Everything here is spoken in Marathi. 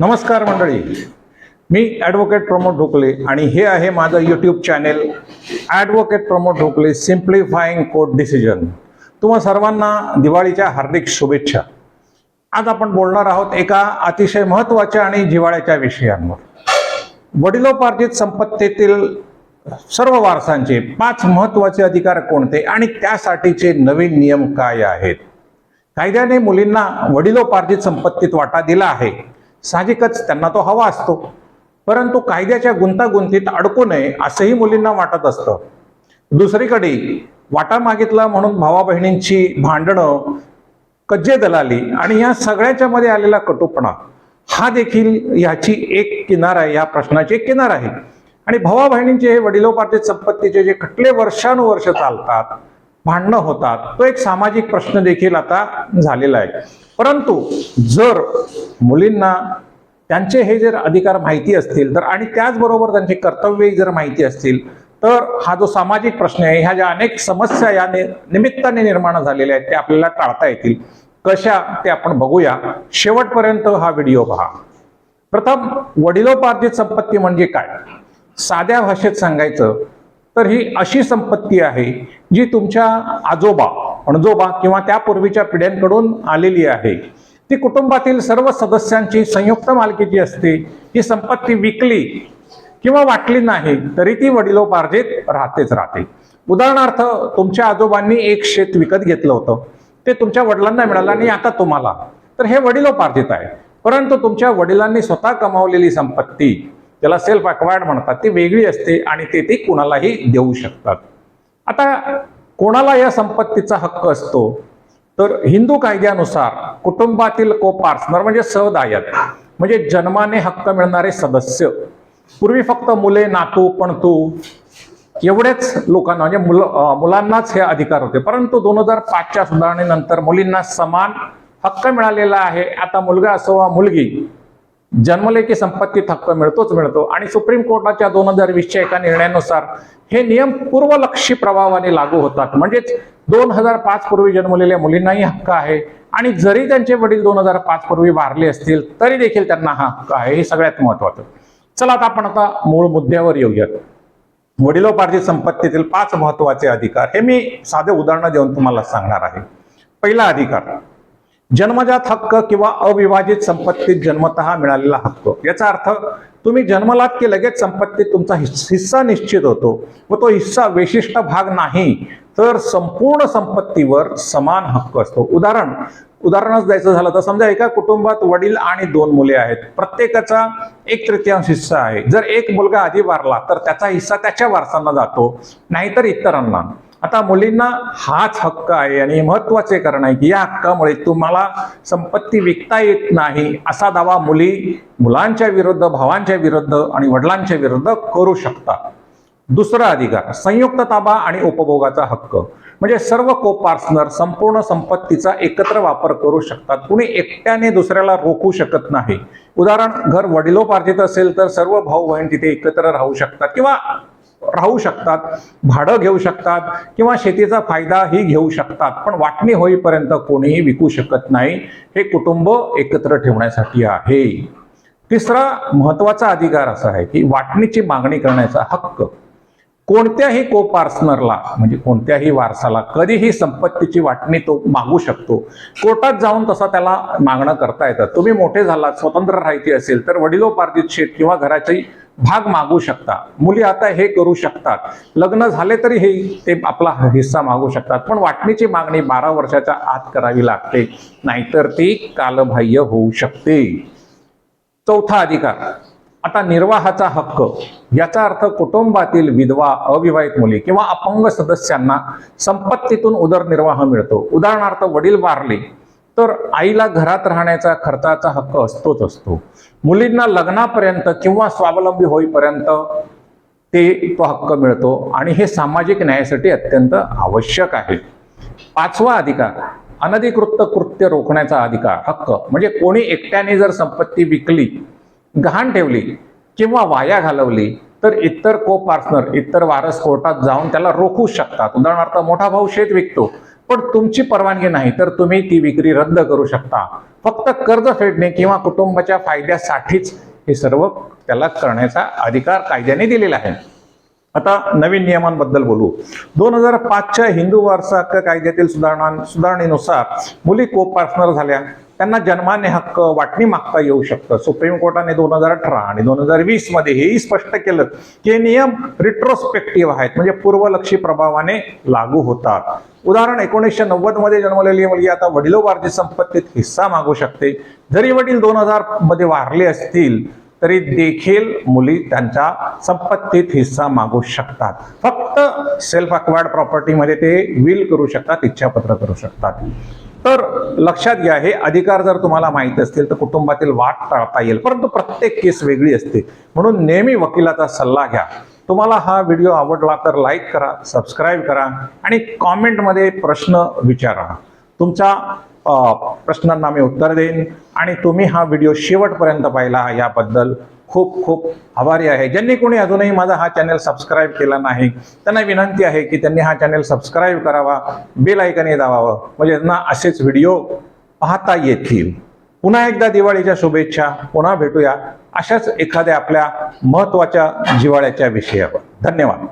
नमस्कार मंडळी. मी ॲडव्होकेट प्रमोद ढोकले आणि हे आहे माझं YouTube channel advocate Pramod Dhokle simplifying court decision तुम्हा सर्वांना दिवाळीच्या हार्दिक शुभेच्छा. आज आपण बोलणार आहोत एका अतिशय महत्त्वाच्या आणि जिव्हाळ्याच्या विषयांवर. वडिलोपार्जित संपत्तीतील सर्व वारसांचे पाच महत्त्वाचे अधिकार कोणते आणि त्यासाठीचे नवीन नियम काय आहेत? कायद्याने मुलींना वडिलोपार्जित संपत्तीत वाटा दिला आहे. साहजिकच त्यांना तो हवा असतो. परंतु कायद्याच्या गुंतागुंतीत अडकू नये असंही मुलींना वाटत असतं. दुसरीकडे वाटा मागितला म्हणून भावा बहिणींची भांडणं कज्जे दलाली आणि या सगळ्याच्या मध्ये आलेला कटुपणा हा देखील ह्याची एक किनार आहे या प्रश्नाची एक किनार आहे. आणि भावा बहिणींचे हे वडिलोपार्जित संपत्तीचे जे खटले वर्षानुवर्ष चालतात भांडणं होतात. तो एक सामाजिक प्रश्न देखील आता झालेला आहे. परंतु जर मुलींना त्यांचे हे जर अधिकार माहिती असतील तर आणि त्याचबरोबर त्यांचे कर्तव्य जर माहिती असतील तर हा जो सामाजिक प्रश्न आहे ह्या ज्या अनेक समस्या या निमित्ताने निर्माण झालेल्या आहेत त्या आपल्याला टाळता येतील. कशा ते आपण बघूया. शेवटपर्यंत हा व्हिडिओ पहा. प्रथम वडिलोपार्जित संपत्ती म्हणजे काय? साध्या भाषेत सांगायचं तर ही अशी संपत्ती आहे जी तुमच्या आजोबा अणजोबा किंवा त्यापूर्वीच्या पिढ्यांकडून आलेली आहे ती कुटुंबातील सर्व सदस्यांची संयुक्त मालकीची असते ही संपत्ती विकली किंवा वाटली नाही तरी ती वडिलोपार्जित राहतेच राहते. उदाहरणार्थ तुमच्या आजोबांनी एक शेत विकत घेतलं होतं ते तुमच्या वडिलांना मिळालं आणि आता तुम्हाला. तर हे वडिलोपार्जित आहे. परंतु तुमच्या वडिलांनी स्वतः कमावलेली संपत्ती त्याला सेल्फ अक्वायर्ड म्हणतात ती वेगळी असते आणि ते ती कुणालाही देऊ शकतात. आता कोणाला या संपत्तीचा हक्क असतो? तर हिंदू कायद्यानुसार कुटुंबातील को पार्टनर म्हणजे सहदायक म्हणजे जन्माने हक्क मिळणारे सदस्य. पूर्वी फक्त मुले नातू पणतू एवढेच लोकांना म्हणजे मुलं मुलांनाच हे अधिकार होते. परंतु दोन हजार पाचच्या सुधारणेनंतर मुलींना समान हक्क मिळालेला आहे. आता मुलगा असो वा मुलगी जन्मले की संपत्तीत हक्क मिळतोच मिळतो. आणि सुप्रीम कोर्टाच्या दोन हजार वीसच्या एका निर्णयानुसार हे नियम पूर्वलक्षी प्रभावाने लागू होतात. म्हणजेच दोन हजार पाच पूर्वी जन्मलेल्या मुलींनाही हक्क आहे. आणि जरी त्यांचे वडील दोन हजार पाच पूर्वी वारले असतील तरी देखील त्यांना हा हक्क आहे. हे सगळ्यात महत्वाचं. चला आता आपण आता मूळ मुद्द्यावर येऊयात. वडिलोपार्जित संपत्तीतील पाच महत्त्वाचे अधिकार हे मी साधे उदाहरणं देऊन तुम्हाला सांगणार आहे. पहिला अधिकार जन्मजात हक्क किंवा अविभाजित संपत्तीत जन्मतः मिळालेला हक्क. याचा अर्थ तुम्ही जन्मलात की लगेच संपत्तीत तुमचा हिस्सा निश्चित होतो व तो हिस्सा विशिष्ट भाग नाही तर संपूर्ण संपत्तीवर समान हक्क असतो. उदाहरण उदाहरणच द्यायचं झालं तर समजा एका कुटुंबात वडील आणि दोन मुले आहेत. प्रत्येकाचा एक तृतीयांश हिस्सा आहे. जर एक मुलगा आधी वारला तर त्याचा हिस्सा त्याच्या वारसांना जातो नाहीतर इतरांना. आता मुलींना हाच हक्क आहे आणि महत्त्वाचे कारण आहे की या हक्कामुळे तुम्हाला संपत्ती विकता येत नाही असा दावा मुली मुलांच्या विरुद्ध भावांच्या विरुद्ध आणि वडिलांच्या विरुद्ध करू शकतात. दुसरा अधिकार संयुक्त ताबा आणि उपभोगाचा हक्क. म्हणजे सर्व को पार्टनर संपूर्ण संपत्तीचा एकत्र वापर करू शकतात. कुणी एकट्याने दुसऱ्याला रोखू शकत नाही. उदाहरण घर वडिलोपार्जित असेल तर सर्व भाऊ बहीण तिथे एकत्र राहू शकतात किंवा राहू शकतात भाडं घेऊ शकतात किंवा शेतीचा फायदाही घेऊ शकतात. पण वाटणी होईपर्यंत कोणीही विकू शकत नाही. हे कुटुंब एकत्र ठेवण्यासाठी आहे. तिसरा महत्त्वाचा अधिकार असा आहे की वाटणीची मागणी करण्याचा हक्क. कोणत्याही को पार्सनरला म्हणजे कोणत्याही वारसाला कधीही संपत्तीची वाटणी तो मागू शकतो. कोर्टात जाऊन तसा त्याला मागणं करता येतं. तुम्ही मोठे झालात स्वतंत्र राहायचे असेल तर वडिलोपार्जित शेत किंवा घराची भाग मागू शकता मुली आता हे करू शकतात. लग्न झाले तरी हे ते आपला हिस्सा मागू शकतात. पण वाटणीची मागणी बारा वर्षाच्या आत करावी लागते. नाहीतर ती कालबाह्य होऊ शकते. चौथा अधिकार. आता निर्वाहाचा हक्क. याचा अर्थ कुटुंबातील विधवा अविवाहित मुली किंवा अपंग सदस्यांना संपत्तीतून उदरनिर्वाह मिळतो. उदाहरणार्थ वडील वारले. तर आईला घरात राहण्याचा खर्चाचा हक्क असतोच असतो. मुलींना लग्नापर्यंत किंवा स्वावलंबी होईपर्यंत ते तो हक्क मिळतो आणि हे सामाजिक न्यायासाठी अत्यंत आवश्यक आहे. पाचवा अधिकार अनधिकृत कृत्य रोखण्याचा अधिकार हक्क. म्हणजे कोणी एकट्याने जर संपत्ती विकली गहाण ठेवली किंवा वाया घालवली तर इतर को पार्टनर इतर वारस कोर्टात जाऊन त्याला रोखू शकतात. उदाहरणार्थ मोठा भाऊ शेत विकतो पण तुमची परवानगी नाही तर तुम्ही ती विक्री रद्द करू शकता. फक्त कर्ज फेडणे किंवा कुटुंबाच्या फायद्यासाठीच हे सर्व त्याला करण्याचा अधिकार कायद्याने दिलेला आहे. आता नवीन नियमांबद्दल बोलू. दोन हजार पाचच्या हिंदू वारसा हक्क कायद्यातील सुधारणा सुधारणेनुसार मुली कोपार्टनर झाल्या. त्यांना जन्माने हक्क वाटणी मागता येऊ शकतं. सुप्रीम कोर्टाने दोन हजार अठरा आणि दोन हजार वीसमध्ये हेही स्पष्ट केलं की हे नियम रिट्रोस्पेक्टिव्ह आहेत म्हणजे पूर्वलक्षी प्रभावाने लागू होतात. उदाहरण एकोणीसशे नव्वदमध्ये जन्मलेली मुलगी आता वडिलोपार्जित संपत्तीत हिस्सा मागू शकते. जरी वडील दोन हजारमध्ये वारले असतील तरी देखील मुली त्यांच्या संपत्तीत हिस्सा मागू शकतात. फक्त सेल्फ अक्वायर्ड प्रॉपर्टीमध्ये ते विल करू शकतात इच्छापत्र करू शकतात. तर लक्षात घ्या हे अधिकार जर तुम्हाला माहिती असतील तर कुटुंबातील वाट टाळता येईल. परंतु प्रत्येक केस वेगळी असते. म्हणून नेहमी वकिलाचा सल्ला घ्या. तुम्हाला हा व्हिडिओ आवडला तर लाईक करा सबस्क्राईब करा आणि कॉमेंटमध्ये प्रश्न विचारा. तुमच्या प्रश्नांना मी उत्तर देईन आणि तुम्ही हा व्हिडिओ शेवटपर्यंत पाहिला याबद्दल खूप खूप आभारी आहे. ज्यांनी कोणी अजूनही माझा हा चॅनल सबस्क्राईब केला नाही त्यांना विनंती आहे की त्यांनी हा चॅनल सबस्क्राईब करावा बेल ऐकने दाबावं. म्हणजे त्यांना असेच व्हिडिओ पाहता येतील. पुन्हा एकदा दिवाळीच्या शुभेच्छा पुन्हा भेटूया अशाच एखाद्या आपल्या महत्त्वाच्या जिवाळ्याच्या विषयावर. धन्यवाद.